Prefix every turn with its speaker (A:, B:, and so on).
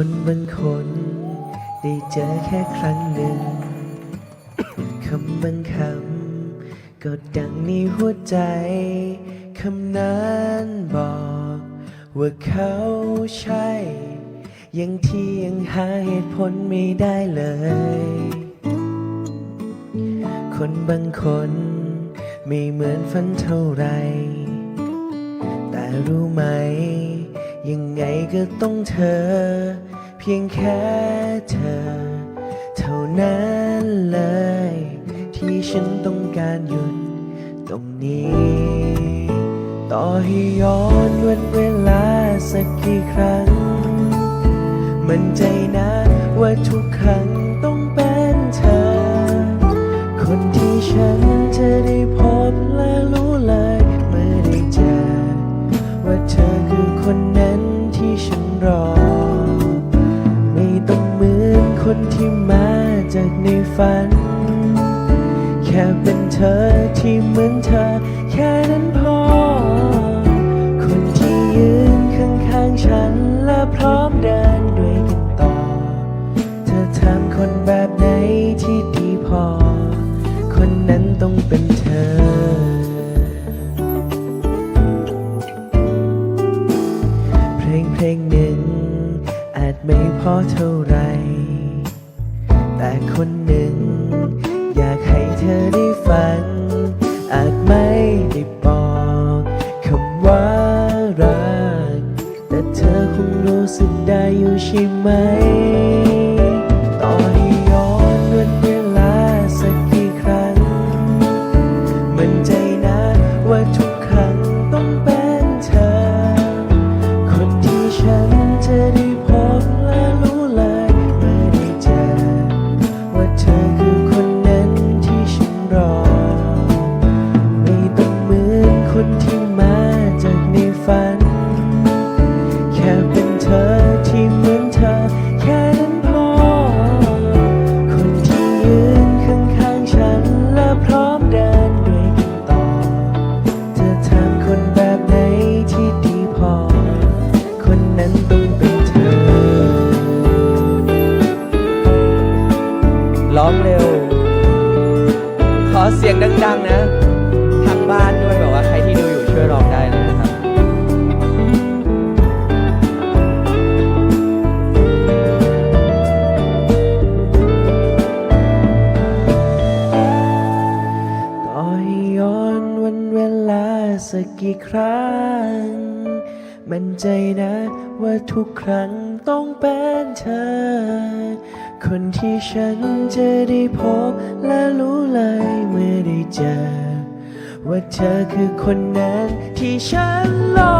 A: คนบางคน ได้เจอแค่ครั้งหนึ่ง คำบางคำก็ดังในหัวใจ คำนั้นบอก ว่าเขาใช่ ยังที่ยังหาเหตุผลไม่ได้เลย คนบางคนไม่เหมือนฝันเท่าไหรแต่รู้ไหม ยังไงก็ต้องเธอ พียงแค่เธอ เท่านั้นเลย ที่ฉันต้องการหยุดตรงนี้ ต่อให้ย้อนวันเวลาสักกี่ครั้ง มันใจนะว่าทุกครั้งต้องเป็นเธอ คนที่ฉันจะได้พบและรู้เลยเมื่อได้เจอ ว่าเธอคือคนนั้นที่ฉันรอ ที่มาจากในฝัน แค่เป็นเธอที่เหมือนเธอ แค่นั้นพอ คนที่ยืนข้างๆฉันและพร้อมเดินด้วยกันต่อ เธอถามคนแบบไหนที่ดีพอ คนนั้นต้องเป็นเธอ เพลงเพลงหนึ่งอาจไม่พอเท่าไหร แต่คนหนึ่ง อยากให้เธอได้ฟังอาจไม่ได้บอกคำว่ารัก แต่เธอคงรู้สึกได้อยู่ใช่ไหม ร้องเร็ว ขอเสียงดัง ๆ นะ ทางบ้านด้วยแบบว่าใครที่ดูอยู่ช่วยร้องได้เลยนะครับ ต่อให้ย้อนวันเวลาสักกี่ครั้ง มันใจนะว่าทุกครั้ง ต้องเป็นเธอ คนที่ฉันจะได้พบและรู้เลยเมื่อได้เจอ ว่าเธอคือคนนั้นที่ฉันรอ